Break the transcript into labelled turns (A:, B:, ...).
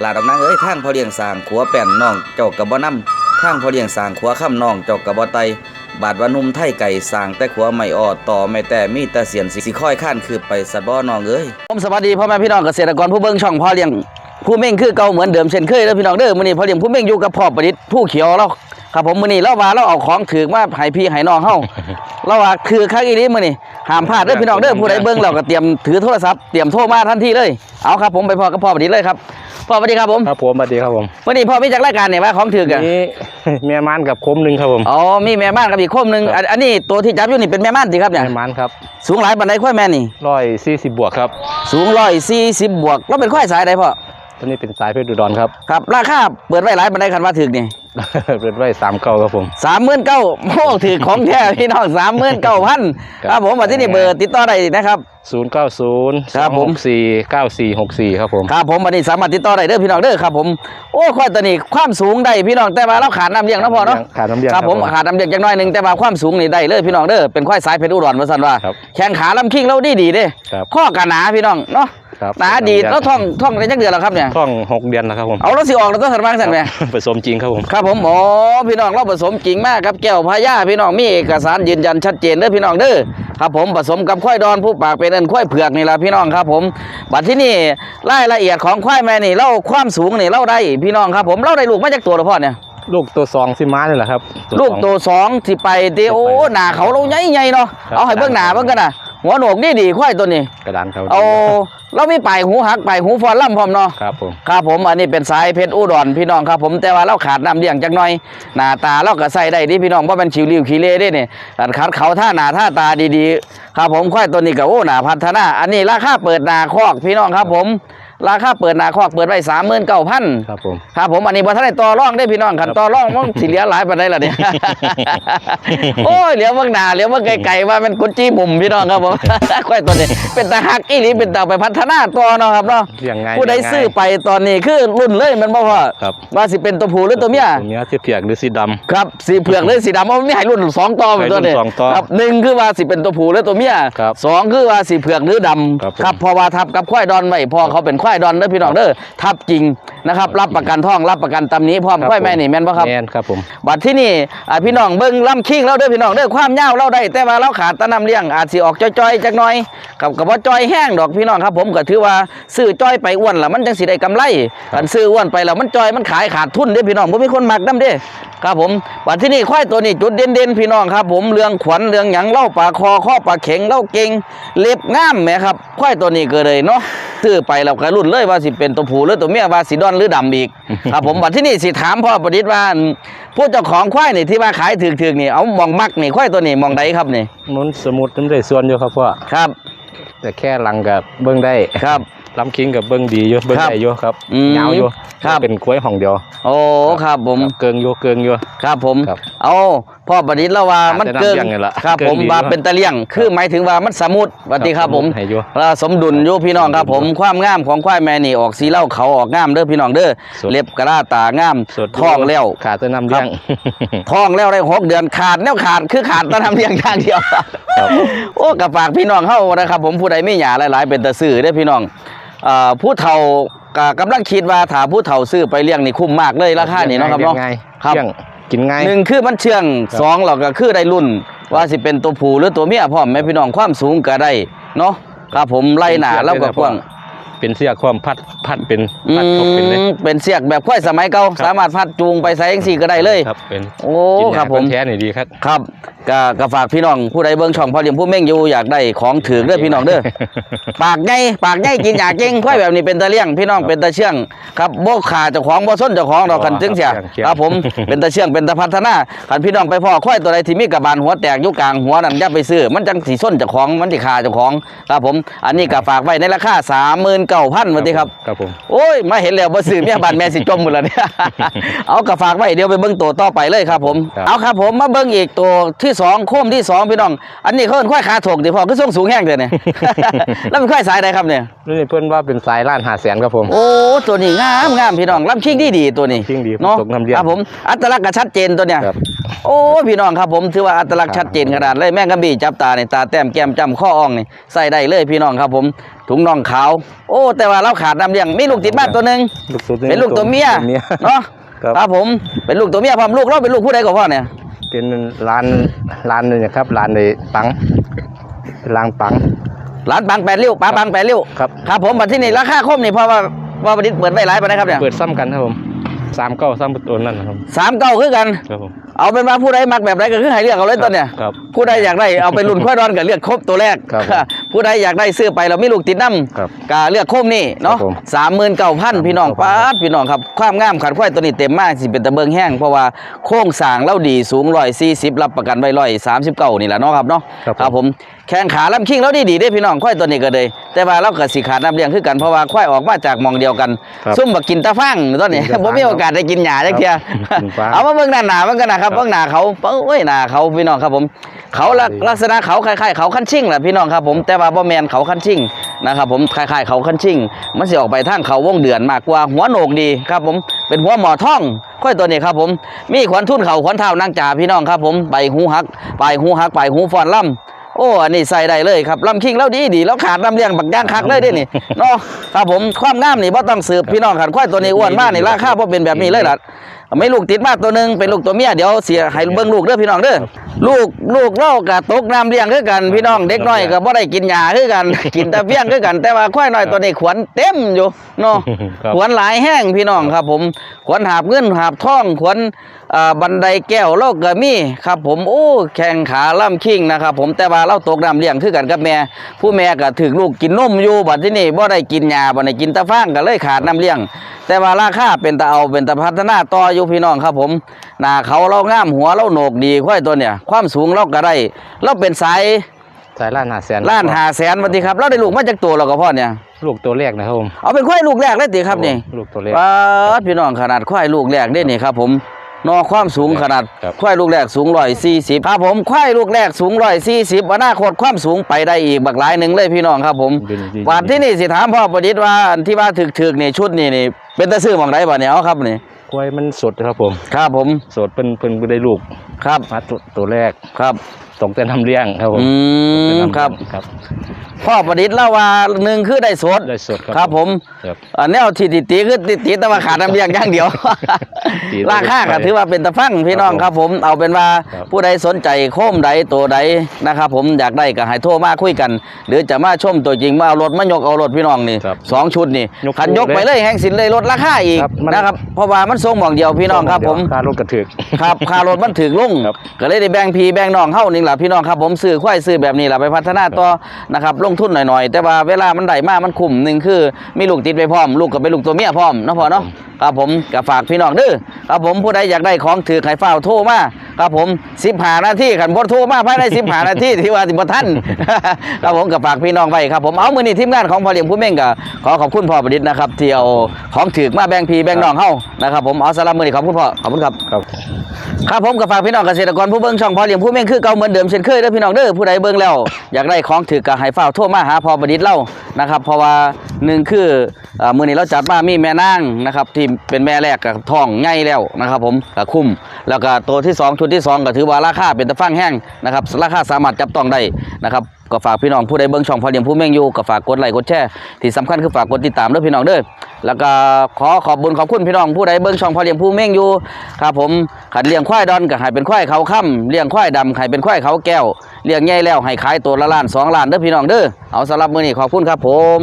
A: หลาดอกนางเอ้ยทางพ่อเลี้ยงสางขัวแป่นน้องเจ้ากับบ่น้ำทางพ่อเลี้ยงสางขัวข้ามน้องเจ้ากับบ่ไตบาดว่านุ่มไทยไก่สางแต่ขัวไม่ออดต่อไม่แต่มีแต่เสียนสิค่อยข้านคือไปสัตว์บ่น้องเอ้ยผมสวัสดีพ่อแม่พี่น้องเกษตรกรผู้เบิ่งช่องพ่อเลี้ยงผู้เม่งคือเก่าเหมือนเดิมเช่นเคยแล้วพี่น้องเด้อมื้อนี้พ่อเลี้ยงผู้เม่งอยู่กับพ่อประดิษฐ์ผู้เขียวเรา ครับผมมื้อนี้เราว่าเราเอาของถือมาให้พี่ให้น้องเฮาเราว่าคือคักอีนี้มื้อนี้ห้ามพลาดเด้อพี่น้องเด้อผู้ใดเบิ่งเราก็เตรียมถือโทรศัพท์เตรียมโทรมาทันทีเลยเอาครับผมไปพ่อกับพ่อประดิษฐ์เลยครับพ่อสวัสดีครับผม
B: ครับผมสวัสดีครับผม
A: วันนี้พ่อมีจากรายการเนี่ยว่าของถือกัน
B: นี่แม่มันกับคมหนึ่งครับผม
A: อ๋อมีแม่ม่านกับอีกโคมหนึง
B: ครับ
A: อันอันนี้ตัวที่จับอยู่นี่เป็นแม่ม่านสิครับเนี่ย
B: แม่มันครับ
A: สูงหลายบันไดค่อยแม่นี่
B: ร้อยสี่สิบบวกครับ
A: สูงร้อยสี่สิบบวกแล้วเป็นค่อยสายใดพ่อ
B: ตัวนี้เป็นสายเพชรดุดอนครับ
A: ครับราคาเปิดไว้หลายบันไดคันว่าถึกนี่
B: เป็นไว้สามเก้าครับผม
A: สามหมื่นเก้าโอ้ถือของแท้พี่น้องสามหมื่นเก้าพัน
B: ครับ
A: ครับผมมาที่นี่เบอร์ติดต่อได้นะครับ
B: ศูนย์เก้าศูนย์
A: ครับผม
B: สี่เก้าสี่หกสี่ครับผม
A: ครับผมวันนี้สามารถติดต่อได้เด้อพี่น้องเด้อครับผมโอ้ค่อยตัวนี้ความสูงได้พี่น้องแต่ว่าเราขาดน้ำเลี้ยงเนาะพ่อเนาะ
B: ขาดน้ำเลี้ยง
A: ครับผมขาดน้ำเลี้ยงจังน้อยหนึงแต่ว่าความสูงนี่ได้เลยพี่น้องเด้อเป็นควายสายเพชรอุดรว่าซั่นว่า
B: ครับ
A: แข้งขาลำคิงเราดีดีๆเด้
B: ครับ
A: ข้อกันหนาพี่น้องเนาะ
B: ครับ
A: หนาดีแล้วท่องท่องได้จักเดือนแล้วครับเนี่ย
B: ท่องหกเดือนแล้วครับผม
A: เอาแล้วสิออกแล้วต้องสันบางสันไหม
B: ครับผสมจริงครับผม
A: ครับผมอ๋อพี่น้องเราผสมจริงมากครับแก้วพญาพี่น้องมีเอกสารยืนยันชัดเจนเด้อพี่น้องเด้อครับผมผสมกับควายดอนผู้ปากเป็นเอินควายเผือกนี่ละพี่น้องครับผมบัดที่นี่รายละเอียดของควายแม่นี่เล่าความสูงนี่เล่าได้พี่น้องครับผมเล่าได้ลูกมาจากตัวหรือพ่อเนี่ย
B: ลูกตัวสองสิม้านี่แหละครับ
A: ลูก
B: สอง
A: ตัวสองที่ไปเดโอหนาเขาเราใหญ่ใหญ่ๆเนาะ
B: ครับ
A: เอาให้เบิ่งหนาเบิ่งกันนะ หัวโหนกนี่ดีควายตัวนี้
B: กระดานเขา
A: เอาเรามีปลายหูหักปลายหูฟอนล่ำพร้อมเนาะ
B: ครับผม
A: ครับผมอันนี้เป็นสายเพชรอุดรพี่น้องครับผมแต่ว่าเราขาดน้ำเลี้ยงจักหน่อยหน้าตาเราก็ใส่ได้ดีพี่น้องเพราะเป็นชิวริวขี้เล่ได้เนี่ยอันขาดเขาท่าหน้าท่าตาดีๆ ครับผมควายตัวนี้ก็โอ้หน้าพัฒนา อันนี้ราคาเปิดหน้าคอกพี่น้องครับผม ราคาเปิดหน้าคอกเปิดไว้สามหมื่นเก้าพัน
B: ครับผม
A: ครับผมอันนี้บ่ทันได้ต่อรองได้พี่น้องคันต่อรองมันสิเหลือหลายปานใดล่ะเนี่ย โอ้ยเหลือเบิ่งหน้าเหลือเบิ่งไกลๆว่ามันกุจี้มุมพี่น้องครับผมควายตัวนี้ เป็นตาฮักอีหลีเป็นตาไปพัฒนาต่อเนาะครับเนาะ
B: เลี้ยงง่าย
A: ผู้ใด
B: เลี้ยงง่าย
A: ซื้อไปตอนนี้คือรุ่นเลยแมันบ่พ่อ
B: ครับ
A: ว่าสิเป็นตัวผู้หรือตัวเมีย
B: ตัวเมียที่เพียกหรือสีดำ
A: ครับสีเผือกหรือสีดำเพราะมันมีให้รุ่นสองต่อเป็นตัวนี้
B: ให้รุ่นสองต่อ
A: ครับหนึ่งคือว่าสิเป็นตัวผู้หรือตัวเมีย
B: ครับ
A: สองคือว่าสีเผือกหรือดำ
B: ครับผม
A: ครับเพราะว่าทับกับควายดอนไว้พอเขาเป็นควายดอนเด้อพี่น้องเด้อทับจริงนะครับ รับประกันท่องรับประกันตำหนี้พร้อม
B: ครับ
A: ควายแม่นี่แม่นบ่ครับ
B: แม่นครับผม
A: บัดที่นี่อ่าพี่น้องเบิ่งลำคิงเราเด้อพี่น้องเด้อความยาวเราได้ แต่ว่าเราขาดตะนำเลี้ยงอาจสิออกจ้อยๆจักหน่อยกับกับว่าจ้อยแห้งดอกพี่น้องครับ ผมก็ถือว่าซื้อจ้อยไปอ้วนแล้วมันจังสิได้กำไรอันซื้ออ้วนไปแล้วมันจ้อยมันขายขาดทุนเด้อพี่น้องบ่มีคนมักนำเด้ ครับผมบัดที่นี่ควายตัวนี้จุดเด่นๆพี่น้องครับผมเรื่องขวัญเรื่องหยังเล่าปากคอข้อปากเข็งเล่าเก่งเล็บงามแหมครับควายตัวนี้ก็เลยเนาะซื้อไปแล้วก็รุ่นเลยว่าสิเป็นตัวผู้หรือตัวเมียว่าสิดอนหรือดำอีกครับผมบัดที่นี่สิถามพ่อประดิษฐ์ว่าอันผู้เจ้าของควายนี่ที่ว่าขายถึกๆนี่เอามองมักนี่ควายตัวนี้มองใดครับนี่
B: นุนสมุดน้ำได้ส่วนอยู่ครับพ่อ
A: ครับ
B: แต่แค่หลังกับเบิ้งได้
A: ครับ
B: ลำคิงกับเบิ้งดีอยู่เบิ้ง
A: ครับ
B: ได้อยู่ครับ
A: อืม
B: ยาวอยู่
A: ครับ
B: เป็นกล้วยห้องเดียว
A: โอ้ครับผม
B: ครับเกิงอยู่เกิงอยู่
A: ครับผม
B: ครับ
A: เอาพ่อประดิษฐ์แล้วว่ามันเกิน
B: อาจจะน้ำเลี้ยงนี่ล่ะ
A: ครับ
B: เกิน
A: ผม
B: ดี
A: ว่า
B: ด้วย
A: เป็นตะเลี่ยง คือหมายถึงว่ามันสมุดสวัสดีครับผม
B: ให้อยู่
A: เราสมดุลอยู่พี่น้องครับผมความงามของควายแม่นี่ออกสีเหล้าเขาออกงามเด้อพี่น้องเด้อ
B: สด
A: เล็บกระลาตางาม
B: สดยู่
A: ท้องแล้ว
B: ขาดจะนำเลี้ยง
A: ท้องแล้วได้หกเดือนขาดแนวขาดคือขาดตะนำเลี้ยงอย่างเดียว
B: ครับ
A: โอ้กับฝากพี่น้องเฮานะครับ ผมผู้ใดไม่หยาหลาย ๆ เป็นตะซื้อได้อพี่น้องเอ่อ ผู้เฒ่าก็กำลังคิดว่าถ้าผู้เฒ่าซื้อไปเลี้ยงนี่คุ้มมากเลยราคานี่เนาะครับเนาะ
B: ลี้ยงง่าย
A: ครับ
B: เลี้ยงกินง่าย
A: หนึ่งคือมันเชื่อง
B: ครับ
A: สองเราก็คือได้รุ่น ว่าสิเป็นตัวผู้หรือตัวเมียพร้อมแม่พี่น้องความสูงก็ได้เนาะครับผมไล่หนาแล้วก็กว้าง
B: เป็นเสียความพัดพัดเป็น
A: อื
B: พัดทบเป็นเลย
A: มเป็นเสียกแบบควายสมัยเก่า
B: ครับ
A: สามารถพัดจูงไปใส่เองสี่ก็ได้เลย
B: ครับเป็น
A: โอ้
B: กิน
A: ครับผม
B: แท้นี่ดีครับ
A: ครับก็ก็ฝากพี่น้องผู้ใดเบิ่งช่องพอเลี้ยงผู้เม่งอยู่อยากได้ของถือเด้อพี่น้องเด้อปากใหญ่ปากใหญ่กินอยากเก่งควายแบบนี้เป็นตะเลี่ยงพี่น้องเป็นตะเชื่องครับบ่ขาเจ้าของบ่ส้นเจ้าของดอกกันจึงเสีย
B: เชื่อง
A: ครับผมเป็นตะเชื่องเป็นตะพัฒนาคันพี่น้องไปพ่อควายตัวใดที่มีกระบาลหัวแตกอยู่กลางหัวนั่นอย่าไปซื้อมันจังสิส้นเจ้าของมันสิขาเจ้าของครับผมอันนี้ก็ฝากไว้ในราคา39,000บาทครับ
B: ครับผม
A: โอ้ยมาเห็นแล้วบ่ซื้อเมียบ้านแม่สิจมหมดแล้วเนี่ย เอากระฝากไว้เดี๋ยวไปเบิ่งตัวต่อไปเลยครับผม
B: ครับ
A: เอาครับผมมาเบิ่งอีกตัวที่สองโค้มที่สองพี่น้อง อันนี้เขาเป็นควายขาถกดิพ่อคือส่งสูงแห้งเด้อเนี่ยแล้วเป็นควายสายใดครับเนี่ย
B: นี่เพื่อนว่าเป็นสายล้านหาแสนครับผม
A: โอ้ตัวนี้งามงามพี่น้องลำชิงดีดีตัวนี้
B: ลำชิงดี
A: เนาะ
B: ผสมน้ำเลี้ยง
A: ครับผมอัตลักษณ์ก็ชัดเจนตัวเนี้ย
B: ครับ
A: โอ้พี่น้องครับผมถือว่าอัตลักษณ์ชัดเจนขนาดเลยแม่งกะบี่จับตาในตาแต้มแก้มจำข้ออ่องนี่ใส่ได้เลยพี่น้องครับผม ถุงน่องขาว โอ้ แต่ว่าเราขาดน้ำเลี้ยงมีลูกติดบ้านตัวหนึ่ง
B: ลูกตัว
A: เป็นลูกตัวเมีย
B: ตัวเมีย
A: เนาะ
B: ครับ
A: ครับผมเป็นลูกตัวเมียพร้อมลูกเราเป็นลูกผู้ใดก็พ่อเนี่ย
B: เป็นร้านร้านหนึงนะครับร้านในปังเป็นร้านปัง
A: หลานปังแปดริ้วป้าปังแปดริ้ว
B: ครับ
A: ครับผมบัดที่นี่ราคาคมนี่เพราะว่าว่าประดิษฐ์เปิดไว้หลายปานนะครับเนี่ย
B: เปิดซ้ำกันครับผม สามเก้าซ้ำตัวนั่นนะครับ
A: สามเก้าคือกัน
B: ครับผม
A: เอาเป็นว่าผู้ใดมักแบบใดก็คือให้เลือกเอาเลยตอนเนี่ย
B: ครับ
A: ผู้ใดอยากได้เอาไปรุ่นค่อยดอนก็เลือกครบตัวแรก
B: ครับ
A: ผู้ใดอยากได้ซื้อไปเรามีลูกติดน้ำ
B: ครับ
A: ก็เลือกโคมนี่เนาะ
B: ครับผม
A: สามหมื่นเก้าพันพี่น้อง
B: 39,000
A: ป้าดพี่น้องครับความงามขันควายตัวนี้เต็มมากสิเป็นตะเบิงแห้งเพราะว่าโค้งสร้างเล่าดีสูงร้อยสี่สิบรับประกันไว้ร้อยสามสิบเก้านี่แหละเนาะครับเนาะ
B: ครับผม
A: ผม แข้งขาลำคิงแล้วดีดีๆเด้พี่น้องควายตัวนี้ก็เลยแต่ว่าเราก็สิขาดน้ำเลี้ยงคือกันเพราะว่าควายออกมาจากหมองเดียวกัน
B: ครับ
A: ซุ่มบักกินตะฟังตอนนี้
B: กินตะฟัง
A: ผมมีโอกาสได้กินหญ้าจักเทีย
B: ครับกินฟาง
A: เอามาเบิ่งหน้าหนามันกันนะครับ
B: ครับ
A: เบิ่งหน้าเขาเอ้ยหน้าเขาพี่น้องครับผม เขาลัก
B: ดี
A: ลักษณะเขาคล้ายๆเขาขั้นชิ่งแหละพี่น้องครับผมแต่ว่าบ่แมนเขาขั้นชิ่งนะครับผมคล้ายๆเขาขั้นชิ่ง มันสิออกไปทางเขาวงเดือนมากกว่าหัวโหนกดีครับผมเป็นหัวหมอท่องค่อยตัวนี้ครับผม มีขวัญทุ่นเขาขวัญเท้านางจ่าพี่น้องครับผมใบหูหักปลายหูหักปลายหูฟอนล่ำ โอ้อันนี้ใส่ได้เลยครับลำคิงแล้วดีดีแล้วขาดลำเลียงบักย่างคักเลยเด้นี่เนาะครับผมความงามนี่บ่ต้องสืบพี่น้องขันควายตัวนี้อ้วนมากนี่ราคาบ่เป็นแบบนี้เลยล่ะ ไม่ลูกติดมาตัวหนึ่งเป็นลูกตัวเมียเดี๋ยวเสียให้เบิ่งลูกเด้อพี่น้องเด้อลูกลูกเล่ากะตกน้ำเลี้ยงคือกันพี่น้องเด็กน้อยก็บ่ได้กินหญ้าคือกัน กินแต่เพียงคือกัน แต่ว่าควายน้อยตัวนี้ขวัญเต็มอยู่เนาะ
B: ครับ
A: ขวัญหลายแห้งพี่น้องครับ ผมขวัญหาบเงินหาบทองขวัญอ่าบันไดแก้วเราก็มีครับ ผมโอ้แข้งขาล่ำคิงนะครับผมแต่ว่าเราตกน้ำเลี้ยงคือกันกับแม่ผู้แม่ก็ถึกลูกกินนมอยู่บัดที่นี่บ่ได้กินหญ้าบ่ได้กินแตะฟางก็เลยขาดน้ำเลี้ยง แต่ว่าราคาเป็นตาเอาเป็นตาพัฒนาต่ออยู่พี่น้องครับผมหน้าเขาเรางามหัวเราโหนกดีควายตัวเนี่ย ความสูงเราก็ได้เราเป็นสาย
B: สายล้านหาแสน
A: ล้านหาแสนวันทีครับ เราได้ลูกมาจากตัวเราก็พ่อเนี่ย
B: ลูกตัวแรกนะครับผม
A: เอาเป็นควายลูกแรกเลยติครับนี่
B: ลูกตัวแรก
A: ป้าดพี่น้องขนาดควายลูกแรกได้นี่ครับผม นอความสูงขนาด
B: ครับ
A: ควายลูกแรกสูงร้อยสี่สิบครับผมควายลูกแรกสูงร้อยสี่สิบอนาคตความสูงไปได้อีกบักหลายหนึ่งเลยพี่น้องครับผม
B: เป็นดี
A: วันที่นี่สิถามพ่อประดิษฐ์ว่าอันที่ว่าถึกๆนี่ชุดนี่นี่เป็นตะซื้อหมองไดบ่เนี่ยเอาครับนี่
B: กล้วยมันสดครับผม
A: ครับผม
B: สดเป็นเป็นได้ลูก
A: ครับ
B: มาตัวตัวแรก
A: ครับ
B: ส่งเต้นทำเลี้ยงครับผม
A: อื
B: ส่ง
A: ม
B: เต้นทำ
A: ครับ
B: เลี้ยงครับ
A: พ่อประดิษฐ์เล่าว่าหนึ่งคือได้สด
B: ได้สด
A: ครับผม
B: ครับ
A: อันแนวที่ติตีคือติตีแต่ว่าขาดน้ำเลี้ยงอย่างเดียว
B: ตี
A: ราคาก็ถือว่าเป็นตะฟังพี่น้องครับผม เอาเป็นว่า
B: ครับ
A: ผู้ใดสนใจโคมใดตัวใดนะครับผมอยากได้ก็ให้โทรมาคุยกัน หรือจะมาชมตัวจริงมาเอารถมายกเอารถพี่น้องนี่
B: ครับ
A: สองชุดนี่
B: ยก
A: คันยก
B: เลย
A: ไปเลยแห่งสินเลยลดราคาอีก
B: ครับมัน
A: นะครับเพราะว่ามันทรงหมองเดียวพี่น้องครับผม
B: ค่ารถกระถึก
A: ครับค่ารถมันถึงลง
B: ครับ
A: ก็เลยได้แบ่งพี่แบ่งน้องเฮานี่แหละพี่น้องครับผมซื้อควายซื้อแบบนี้แหละไปพัฒนาต่อนะครับลงทุนหน่อยๆ แต่ว่าเวลามันได้มากมันคุ้มหนึ่งคือมีลูกติดไปพร้อม ลูกก็เป็นลูกตัวเมียพร้อมเนาะพอเนาะครับผมก็ฝากพี่น้องเด้อครับผมผู้ใดอยากได้ของถือไข่ฟ้าโทรมาครับผม15นาทีขันบ่โทรมาภายใน15นาทีที่ว่าสิบ่ทันครับผมก็ฝากพี่น้องไว้ครับผมเอามือนี้ทีมงานของพ่อเลี้ยงผู้เม่งก็ขอขอบคุณพ่อประดิษฐ์นะครับที่เอาของถือมาแบ่งพี่แบ่งน้องเฮานะครับผมเอาสำหรับมื้อนี้ขอบคุณพ่อขอบคุณครับ
B: ครับ
A: ครับผมกับฝากพี่น้องเกษตรกรผู้เบิ้งช่องพอเลี้ยงผู้เม่งคือเก่าเหมือนเดิมเช่นเคยเด้อพี่น้องเด้อผู้ใดเบิ้งแล้ว อยากได้ของถือกะให้เฝ้าโทรมาหาพอประดิษฐ์เล่านะครับเพราะว่าหนึ่งคือ มือนี้เราจัดมามีแม่นางนะครับที่เป็นแม่แรกกับท้องใหญ่แล้วนะครับ ผมก็คุ้มแล้วก็ตัวที่สองชุดที่สองก็ถือว่าราคาเป็นตะฟังแห้งนะครับราคาสามารถจับต้องได้นะครับก็ฝากพี่น้องผู้ใดเบิ่งช่องพอเลี้ยงผู้เม่งอยู่ก็ฝากกดไลค์กดแชร์ที่สำคัญคือฝากกดติดตามด้อพี่น้องเด้อแล้วก็ขอขอบบุญขอบคุณพี่น้องผู้ใดเบิ่งช่องพอเลี้ยงผู้เม่งอยู่ครับผมขันเลี้ยงควายดอนก็ให้เป็นควายเขาค่ำเลี้ยงควายดำให้เป็นควายเขาแก้วเลี้ยงใหญ่แล้วให้ขายตัวละล้านสองล้านเด้อพี่น้องเด้อเอาสำหรับมื้อนี้ขอบคุณครับผม